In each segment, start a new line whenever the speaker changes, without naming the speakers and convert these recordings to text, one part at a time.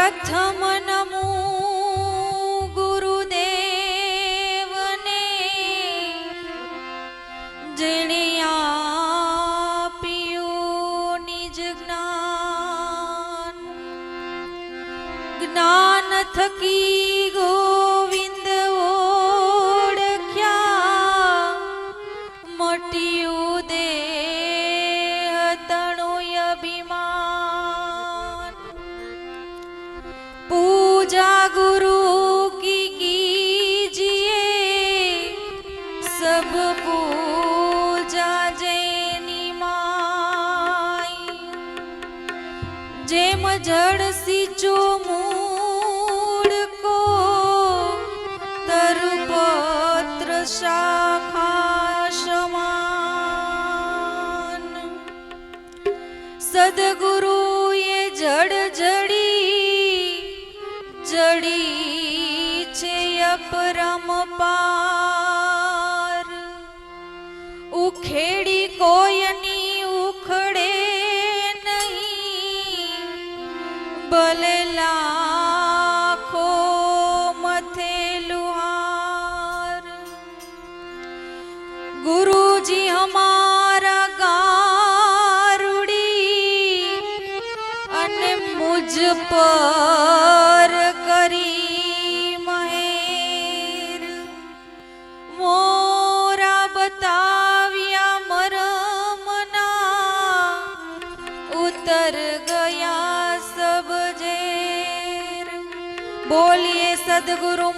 પ્રથમ বলে লা 마지막으로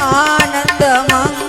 આનંદ મંગ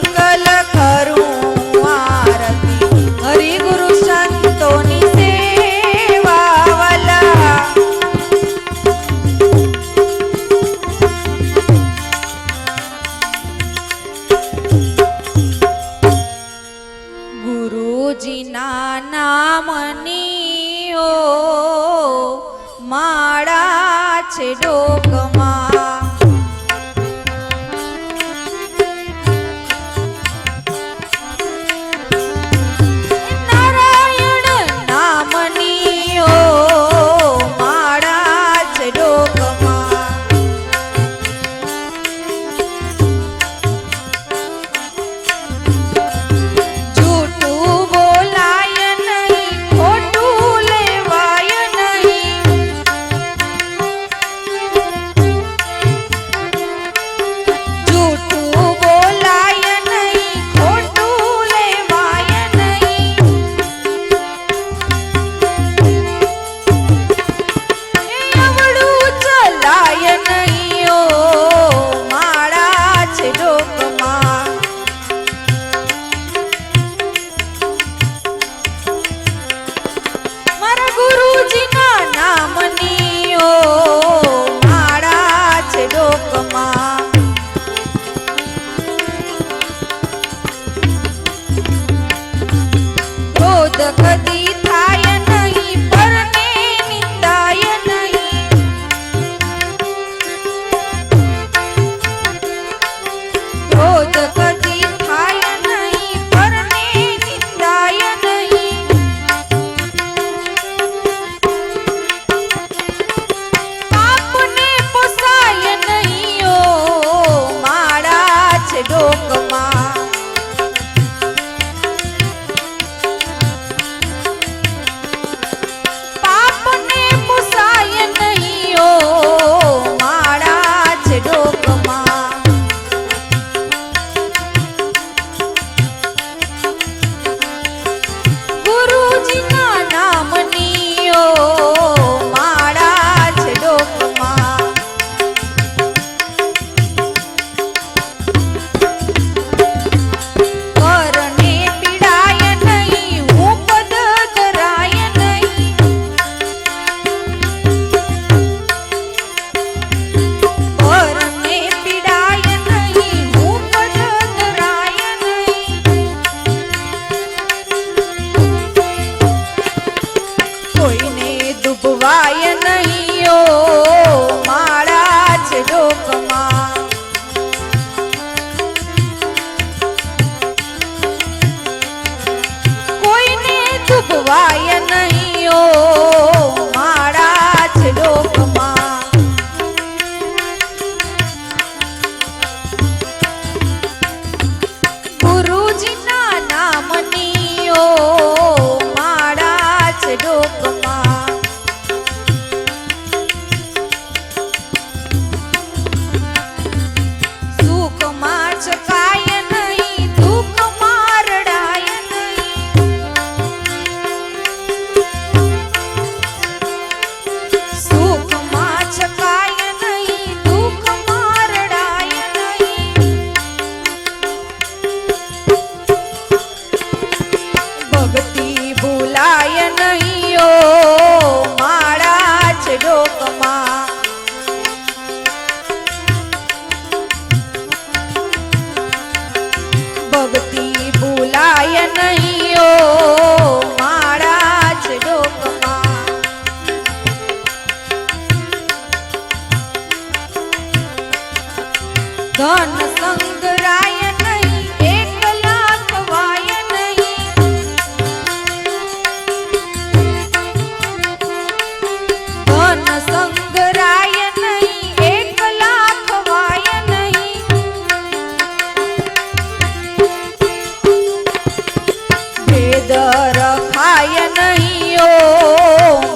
દર ખાય નહીં ઓ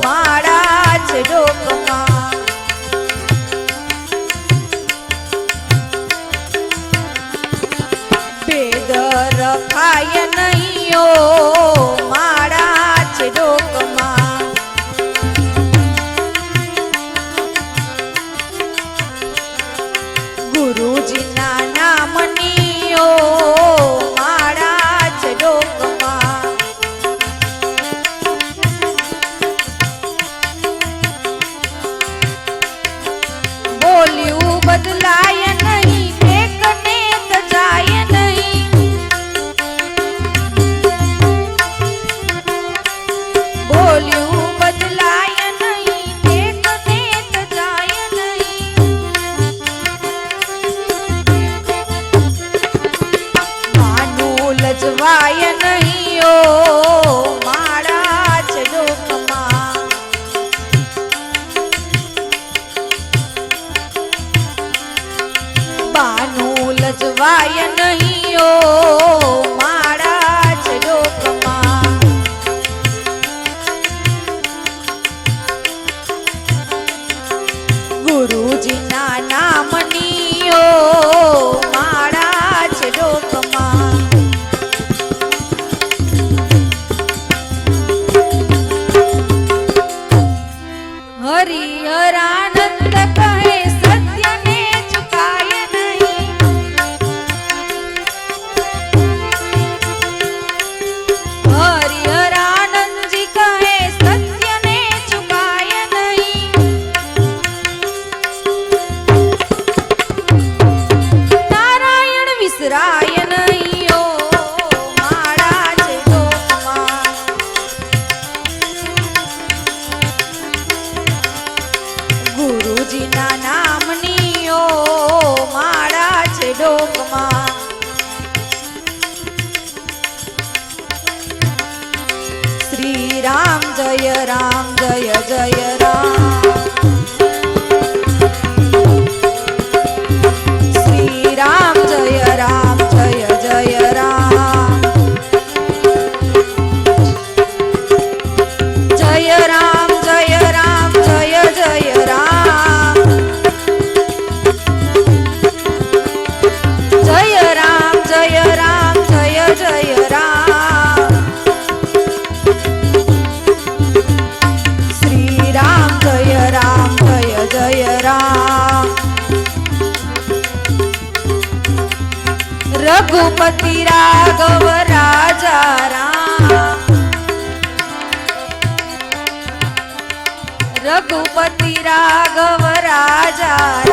મારા જ ડોકમાં. બેદર ખાય નહીં ઓ રોજીના નામ રઘુપતિ રાઘવ રાજા રામ. રઘુપતિ રાઘવ રાજા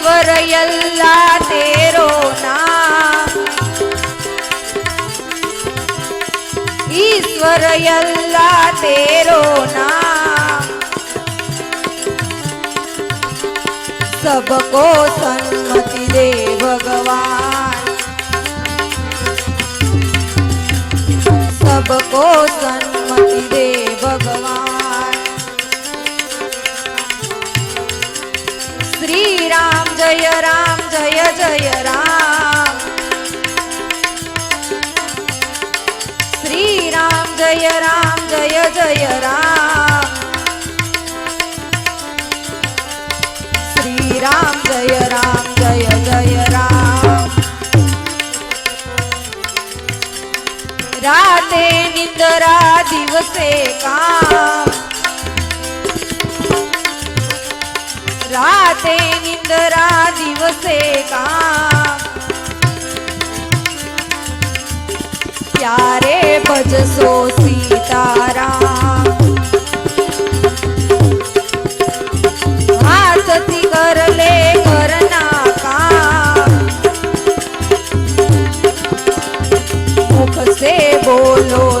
ईश्वर यल्ला तेरो नाम ईश्वर यल्ला तेरो नाम सबको सन्मति दे भगवान सबको सन्मति दे भगवान राम जय राम जय जय राम श्री राम जय राम जय जय राम श्री राम जय राम जय जय राम राते निंदरा दिवसे राते निंदरा दिवसे काम प्यारे बज सो सीतारा Oh, Lord.